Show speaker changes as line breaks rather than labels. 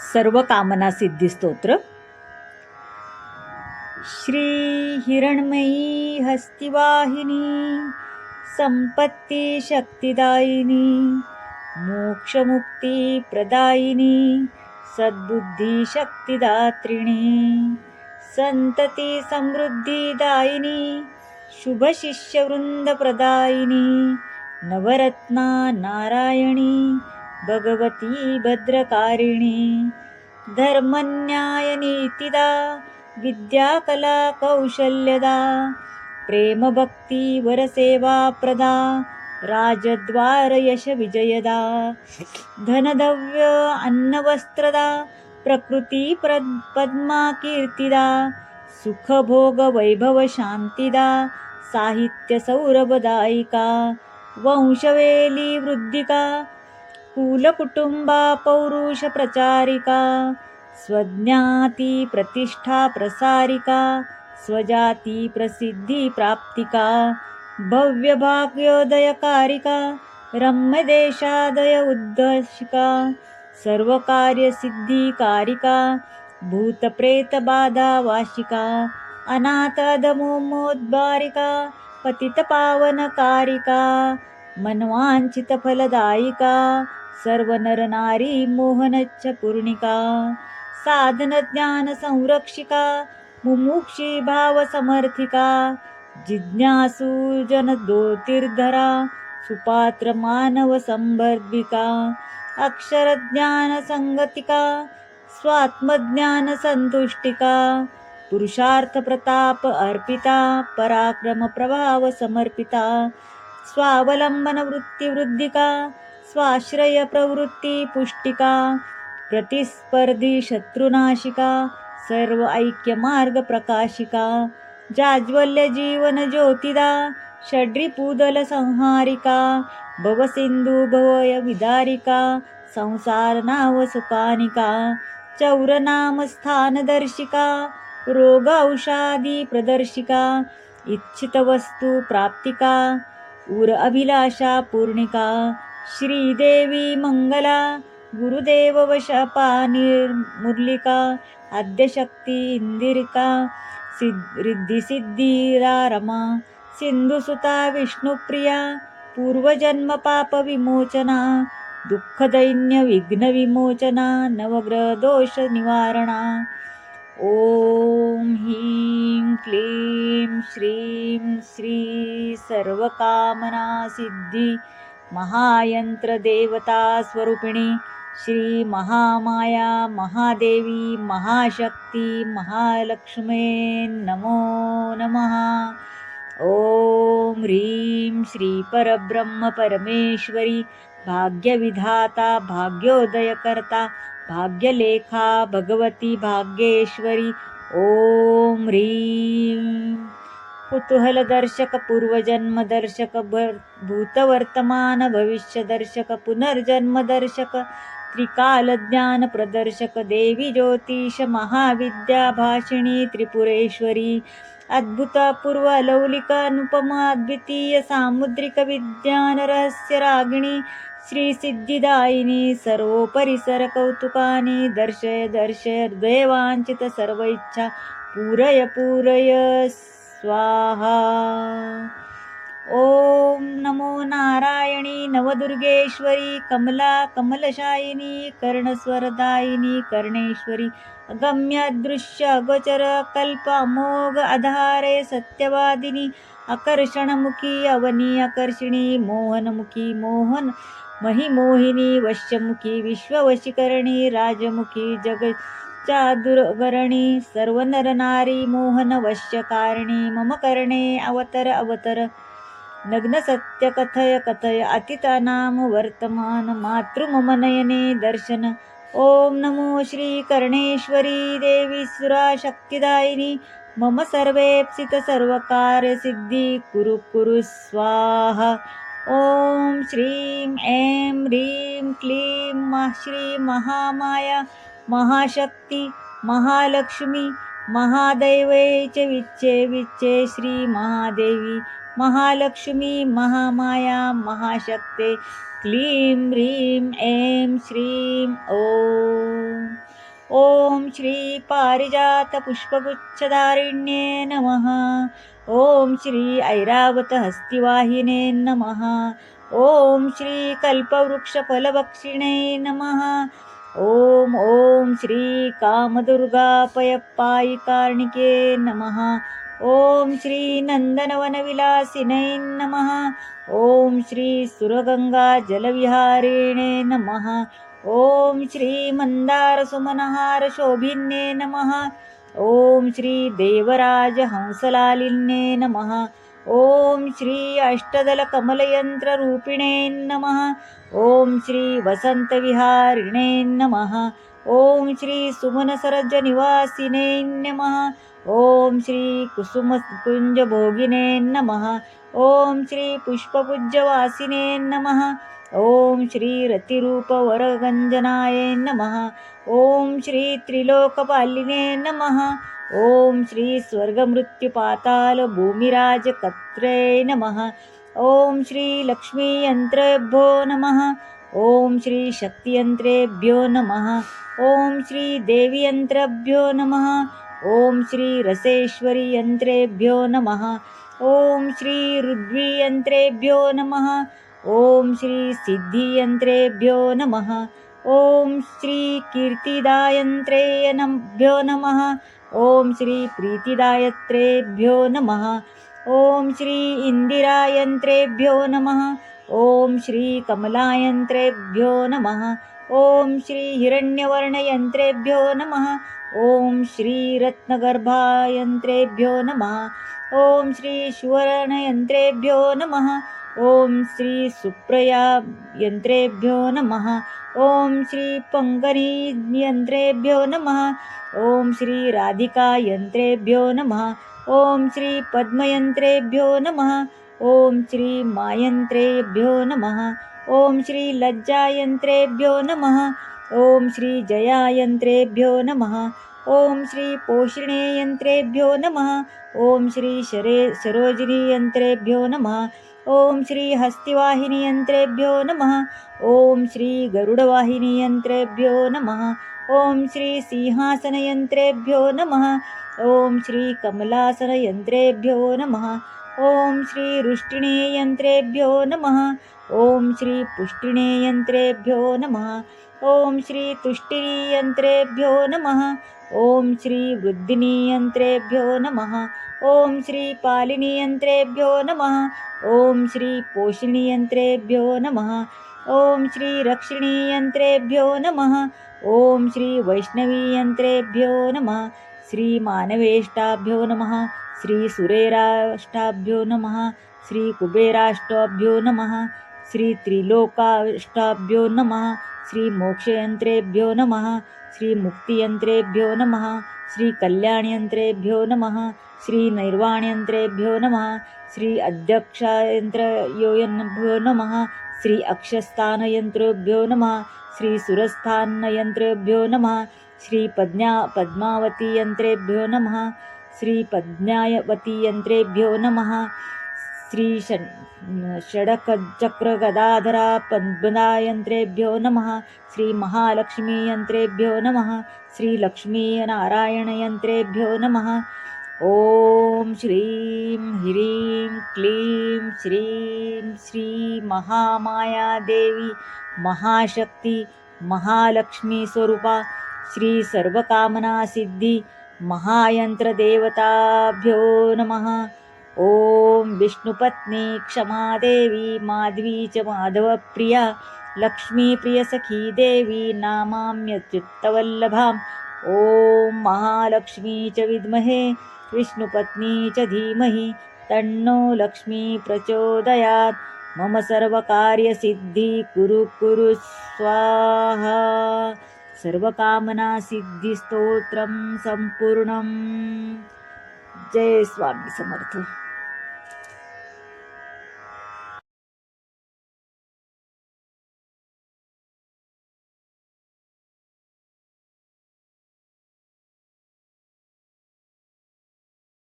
सर्व कामना सिद्धी स्तोत्र. श्री हिरणमयी हस्तिवाहिनी संपत्ती शक्तिदायिनी मोक्षमुक्ती प्रदायिनी सद्बुद्धी शक्तिदात्रिणी संतती समृद्धिदायिनी शुभशिष्यवृन्दप्रदायिनी नवरत्ना नारायणी भगवती भद्रकारिणी. धर्मन्यायनीतिदा विद्याकला कौशल्यदा प्रेमभक्ती वरसेवा प्रदा राजद्वार यश विजयदा धनदव्य अन्नवस्त्रदा प्रकृती प्र पद्मा कीर्तिदा सुखभोग वैभव शांतिदा साहित्य सौरभदायिका वंशवेली वृद्धिका कुलकुटुंबा पौरुष प्रचारिका स्वज्ञाती प्रतिष्ठा प्रसारिका स्वजाती प्रसिद्धी प्राप्तिका भव्य भाग्योदयकारिका रम्यदेशादय उद्दर्शिका सर्वकार्यसिद्धिकारिका भूतप्रेतबाधा वाशिका अनाथदमोमोद्बारिका पतितपावनकारिका मनवाञ्छितफलदायिका सर्वनरनारी मोहनच्छ पूर्णिका साधनज्ञानसंरक्षिका मुमुक्षी भावसमर्थिका जिज्ञासू जनदोतीर्धरा सुपात्र मानवसंवर्धिका अक्षरज्ञानसंगतिका स्वात्मज्ञानसंतुष्टिका पुरुषार्थप्रताप अर्पिता पराक्रमप्रभाव समर्पिता स्वावलंबनवृत्तिवृद्धिका स्वाश्रयप्रवृत्ती पुष्टिका प्रतिस्पर्धी शत्रुनाशिका सर्व ऐक्यमार्ग प्रकाशिका जाज्वल्य जीवन ज्योतिदा षड्रिपूदल संहारिका भवसिंधू भवय विदारिका संसार नाव सुकानिका चौरनाम स्थानदर्शिका रोग प्रदर्शिका इच्छित वस्तू प्राप्तिका उर अभिलाषा पूर्णिका श्रीदेवी मंगला गुरुदेव वशपा निर्मुर्लिका आद्यशक्ती इंदिरिका सिद्ध रमा सिंधुसुता विष्णुप्रिया पूर्वजन्म पाप विमोचना दुःखदैन्य विघ्न विमोचना नवग्रह दोष निवारणा ॐ ह्रीं क्लीं श्रीं श्री सर्वकामना सिद्धी महायंत्रदेवता स्वरूपिणी श्री महामाया महादेवी महाशक्ती महालक्ष्मे नमो नमः। ॐ ह्रीं श्री परब्रह्म परमेश्वरी भाग्यविधाता भाग्योदयकर्ता भाग्यलेखा भगवती भाग्येश्वरी ॐ ह्रीं। कुतूहलदर्शकपूर्वजन्मदर्शक पूर्वजन्मदर्शक भर भूतवर्तमान पुनर्जन्मदर्शक त्रिकालज्ञानप्रदर्शक देवी ज्योतिष महाविद्या भाषिणी त्रिपुरेश्वरी अद्भुत लौलिक अनुपम अद्वितीय सामुद्रिक विज्ञान रहस्य रागिणी श्रीसिद्धिदायिनी सर्वोपरिसर कौतुकाने दर्शय दर्शय दैवांचित सर्व इच्छा पूरय पूरय स्वाहा। ಓಂ ನಮೋ ನಾರಾಯಣಿ ನವದುರ್ಗೇಶ್ವರಿ, ಕಮಲಾ ಕಮಲಶಾಯಿನಿ, ಕರ್ಣಸ್ವರದಾಯಿನಿ, ಕರ್ಣೇಶ್ವರಿ. ಅಗಮ್ಯ ದೃಶ್ಯ ಅಗೋಚರ ಕಲ್ಪ ಅಮೋಘ ಅಧಾರೆ ಸತ್ಯವಾದಿನಿ. ಅಕರ್ಷಣಮುಖಿ ಅವನಿ ಅಕರ್ಷಿಣಿ ಮೋಹನಮುಖಿ ಮೋಹನ್. ಮಹಿಮೋಹಿನಿ ವಶ್ಯಮುಖಿ ವಿಶ್ವವಶೀಕರಣಿ ರಾಜಮುಖಿ ಜಗ ಚಾದುರಗರಣಿ ಸರ್ವನರನಾರಿ ಮೋಹನ ವಶ್ಯಕಾರಣಿ ಮಮ ಕರ್ಣೆ ಅವತರ ಅವತರ. अवतर नग्न सत्य कथय कथय अतितानाम वर्तमान मातृ मम नयने दर्शन। ओम नमो श्री कर्णेश्वरी देवी सुरा शक्तिदायिनी मम सर्वेप्सित सर्वकार्यसिद्धी कुरु कुरु स्वाहा। ॐ श्रीं ऐं ह्रीं क्लीं मा श्री महामाया महाशक्ती महालक्ष्मी। महादैवै च विच्चे विच्चे श्री महादेवी महालक्ष्मी महामाया महाशक्ते क्लीं ह्रीं ऐं श्रीं ॐ ॐ श्री पारिजातपुष्पगुच्छधारिण्ये नमः। ॐ श्री ऐरावतहस्तिवाहिने नमः। ॐ श्री कल्पवृक्षफलभक्षिणे नमः। ॐ ॐ श्री कामदुर्गापयपायिकार्णिके नमः. ॐ श्री नन्दनवनविलासिनै नमः. ॐ श्री सुरगङ्गाजलविहारिणे नमः. ॐ श्री मन्दारसुमनहारशोभिन्ये नमः. ॐ श्री देवराजहंसलालिन्ये नमः. ॐ श्री अष्टदलकमलयन्त्ररूपिणे नमः। ॐ श्री वसन्तविहारिणे नमः। ॐ श्री सुमनसरजनिवासिने नमः। ॐ श्री कुसुमकुञ्जभोगिने नमः। ॐ श्री पुष्पपूज्यवासिने नमः। ॐ श्री रतिरूपवरगञ्जनाय नमः। ॐ श्री त्रिलोकपालिने नमः। ॐ श्री स्वर्गमृत्युपातालभूमिराजकर्त्र्य नमः। ॐ श्रीलक्ष्मीयन्त्रेभ्यो नमः। ॐ श्रीशक्तियन्त्रेभ्यो नमः। ॐ श्रीदेवीयन्त्रेभ्यो नमः। ॐ श्रीरसेश्वरीयन्त्रेभ्यो नमः। ॐ श्रीरुद्वीयन्त्रेभ्यो नमः। ॐ श्रीसिद्धियन्त्रेभ्यो नमः। ॐ श्रीकीर्तिदायन्त्रैनभ्यो नमः। ॐ श्री प्रीतिदायत्रेभ्यो नमः। ॐ श्री इन्दिरायन्त्रेभ्यो नमः। ॐ श्री कमलायन्त्रेभ्यो नमः। ॐ श्री हिरण्यवर्णयन्त्रेभ्यो नमः। ॐ श्री रत्नगर्भायन्त्रेभ्यो नमः। ॐ श्री सुवर्णयन्त्रेभ्यो नमः। ॐ श्री सुप्रया यन्त्रेभ्यो नमः। ॐ श्री पङ्कनीयन्त्रेभ्यो नमः। ॐ श्री राधिकायन्त्रेभ्यो नमः। ॐ श्री पद्मयन्त्रेभ्यो नमः। ॐ श्री मायन्त्रेभ्यो नमः। ॐ श्री लज्जायन्त्रेभ्यो नमः। ॐ श्री जयायन्त्रेभ्यो नमः। ॐ श्री पोषिणेयन्त्रेभ्यो नमः। ॐ श्री शरे सरोजिनीयन्त्रेभ्यो नमः। ॐ श्रीहस्तिवाहिनीयन्त्रेभ्यो नमः। ॐ श्रीगरुडवाहिनियन्त्रेभ्यो नमः। ॐ श्रीसिंहासनयन्त्रेभ्यो नमः। ॐ श्रीकमलासनयन्त्रेभ्यो नमः। ॐ श्री रुष्टिणीयन्त्रेभ्यो नमः. ॐ श्रीपुष्टिणीयन्त्रेभ्यो नमः. ॐ श्रीतुष्टिनीयन्त्रेभ्यो नमः. ॐ श्रीवृद्धिनीयन्त्रेभ्यो नमः. ॐ श्रीपालिनीयन्त्रेभ्यो नमः. ॐ श्रीपोषिणीयन्त्रेभ्यो नमः. ॐ श्रीरक्षिणीयन्त्रेभ्यो नमः. ॐ श्रीवैष्णवीयन्त्रेभ्यो नमः. श्री मानवेष्टाभ्यो नमः. श्री सुरेराष्टाभ्यो नमः श्री कुबेराष्टाभ्यो नमः श्री त्रिलोकाष्टाभ्यो नमः श्री मोक्षयन्त्रेभ्यो नमः श्री मुक्तियन्त्रेभ्यो नमः श्री कल्याणयन्त्रेभ्यो नमः श्री नैर्वाण्यन्त्रेभ्यो नमः श्री अध्यक्षयन्त्रयोभ्यो नमः श्री अक्षस्थानयन्त्रेभ्यो नमः श्री सुरस्थानयन्त्रेभ्यो नमः श्री पद्म्या पद्मावतीयन्त्रेभ्यो नमः श्रीपद्म्यावतीयन्त्रेभ्यो नमः। श्री षड् षडकचक्रगदाधरा पद्मदायन्त्रेभ्यो नमः श्रीमहालक्ष्मीयन्त्रेभ्यो नमः। श्रीलक्ष्मीनारायणयन्त्रेभ्यो नमः। ॐ श्रीं ह्रीं क्लीं श्रीं श्रीमहामायादेवी महाशक्ति महालक्ष्मीस्वरूपा। श्रीसर्वकामनासिद्धिः महायन्त्रदेवताभ्यो नमः। ॐ विष्णुपत्नी क्षमादेवी माधवी च माधवप्रिया लक्ष्मीप्रियसखी देवी नामाम्यच्युत्तवल्लभाम् ॐ महालक्ष्मी च विद्महे विष्णुपत्नी च धीमहि तन्नो लक्ष्मी प्रचोदयात्। मम सर्वकार्यसिद्धि कुरु कुरु स्वाहा। सर्वकामनासिद्धिस्तोत्रं सम्पूर्णं जय स्वामी समर्थ.